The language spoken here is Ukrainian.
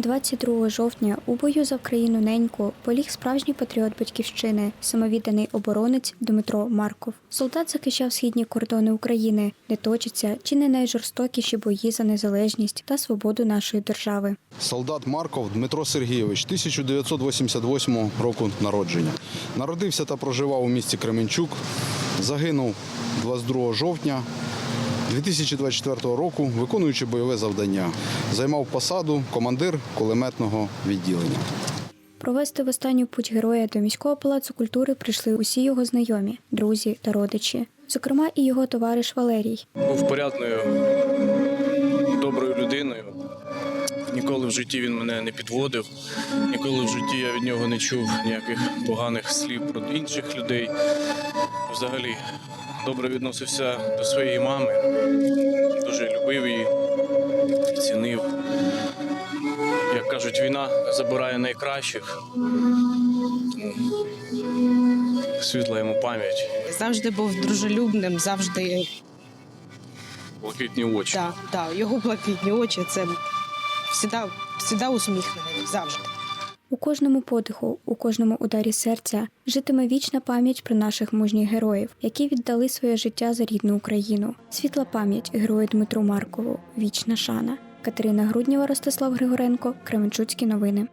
22 жовтня у бою за Вкраїну неньку поліг справжній патріот батьківщини, самовідданий оборонець Дмитро Марков. Солдат захищав східні кордони України, де точаться чи не найжорстокіші бої за незалежність та свободу нашої держави. Солдат Марков Дмитро Сергійович, 1988 року народження. Народився та проживав у місті Кременчук. Загинув 22 жовтня 2024 року, виконуючи бойове завдання. Займав посаду командир кулеметного відділення. Провести в останню путь героя до міського палацу культури прийшли усі його знайомі, друзі та родичі, зокрема і його товариш Валерій. був порядною, доброю людиною. Ніколи в житті він мене не підводив, ніколи в житті я від нього не чув ніяких поганих слів про інших людей. Взагалі, добре відносився до своєї мами, дуже любив її, цінив. Як кажуть, війна забирає найкращих. Світла йому пам'ять, Завжди був дружелюбним, завжди блакитні очі. да, да, його блакитні очі це всіда усміхнений, завжди. У кожному подиху, у кожному ударі серця житиме вічна пам'ять про наших мужніх героїв, які віддали своє життя за рідну Україну. Світла пам'ять герою Дмитру Маркову, вічна шана. Катерина Груднєва, Ростислав Григоренко, Кременчуцькі новини.